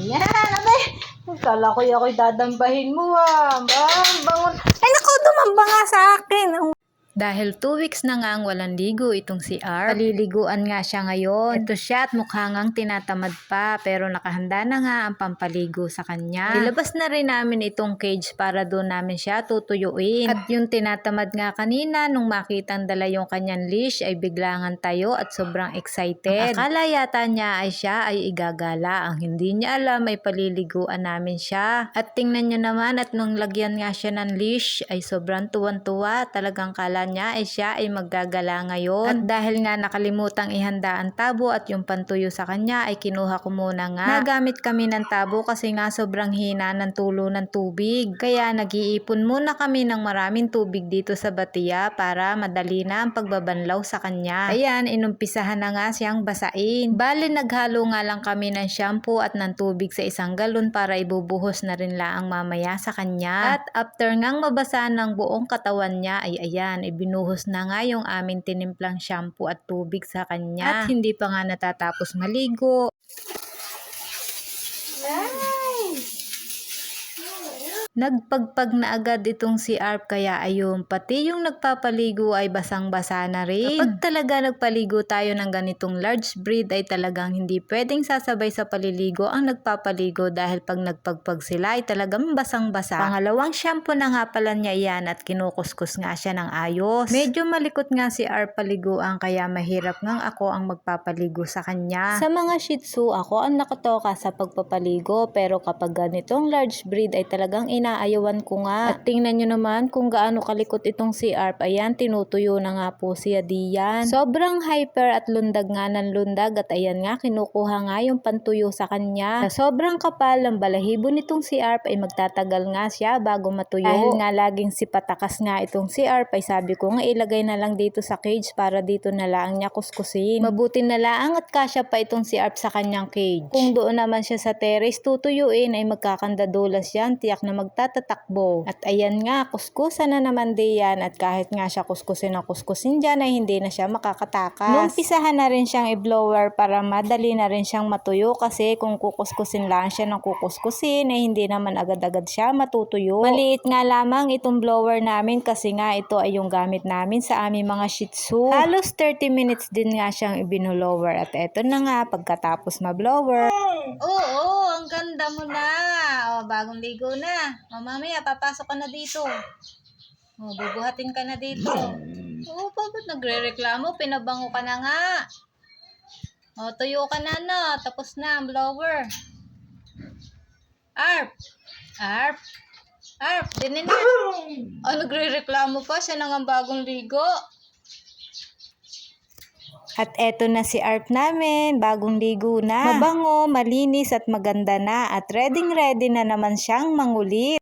Ayan, abay. Kala ko ako'y dadambahin mo ah. Bang, bangon. Ay, naku, dumamba nga sa akin. Dahil two weeks na nga ang walang ligo itong si R. Paliliguan nga siya ngayon. Ito siya at mukha ngang tinatamad pa pero nakahanda na nga ang pampaligo sa kanya. Ilabas na rin namin itong cage para doon namin siya tutuyuin. At yung tinatamad nga kanina nung makitang dala yung kanyang leash ay biglangan tayo at sobrang excited. Ang akala yata niya ay siya ay igagala. Ang hindi niya alam ay paliliguan namin siya. At tingnan niyo naman at nung lagyan nga siya ng leash ay sobrang tuwan-tuwa. Talagang kala niya ay siya ay maggagala ngayon. At dahil nga nakalimutang ihanda ang tabo at yung pantuyo sa kanya ay kinuha ko muna nga. Nagamit kami ng tabo kasi nga sobrang hina ng tulo ng tubig. Kaya nag-iipon muna kami ng maraming tubig dito sa batiya para madali na ang pagbabanlaw sa kanya. Ayan, inumpisahan na nga siyang basain. Bali, naghalo nga lang kami ng shampoo at ng tubig sa isang galon para ibubuhos na rin laang mamaya sa kanya. At after ngang mabasa ng buong katawan niya ay ayan, ibinuhos na nga yung aming tinimplang shampoo at tubig sa kanya. At hindi pa nga natatapos maligo. Nagpagpag na agad itong si Arp kaya ayun, pati yung nagpapaligo ay basang-basa na rin. Kapag talaga nagpaligo tayo ng ganitong large breed ay talagang hindi pwedeng sasabay sa paliligo ang nagpapaligo dahil pag nagpagpag sila ay talagang basang-basa. Pangalawang shampoo na nga pala niya yan at kinukuskus nga siya ng ayos. Medyo malikot nga si Arp paliguan kaya mahirap ngang ako ang magpapaligo sa kanya. Sa mga Shih Tzu, ako ang nakatoka sa pagpapaligo pero kapag ganitong large breed ay talagang inaayawan ko nga. At tingnan nyo naman kung gaano kalikot itong si Arp. Ayan, tinutuyo na nga po siya diyan. Sobrang hyper at lundag nga ng lundag at ayan nga, kinukuha nga yung pantuyo sa kanya. Sa sobrang kapal ng balahibo nitong si Arp ay magtatagal nga siya bago matuyo. Dahil nga laging si patakas nga itong si Arp ay sabi ko nga ilagay na lang dito sa cage para dito na lang niya kuskusin. Mabuti na lang at kasya pa itong si Arp sa kanyang cage. Kung doon naman siya sa terrace tutuyuin ay magkakandadulas yan, tiyak na magtatatakbo. At ayan nga, kuskusan na naman diyan at kahit nga siya kuskusin na kuskusin dyan ay hindi na siya makakatakas. Nung pisahan na rin siyang i-blower para madali na rin siyang matuyo kasi kung kukuskusin lang siya ng kukuskusin ay hindi naman agad-agad siya matutuyo. Maliit nga lamang itong blower namin kasi nga ito ay yung gamit namin sa aming mga Shih Tzu. Halos 30 minutes din nga siyang ibinulower at eto na nga pagkatapos ma-blower. Oo, ang ganda mo na. O, bagong ligo na. O, mamaya, papasok ka na dito. O, bubuhatin ka na dito. Oo, bakit nagre-reklamo? Pinabango ka na nga. O, tuyo ka na, no. Tapos na ang blower. Arp! Arp! Arp! Dinin na. O, nagre-reklamo pa. Siya nang ang bagong ligo. At eto na si Arp namin, bagong ligo na. Mabango, malinis at maganda na at ready ready na naman siyang mangulit.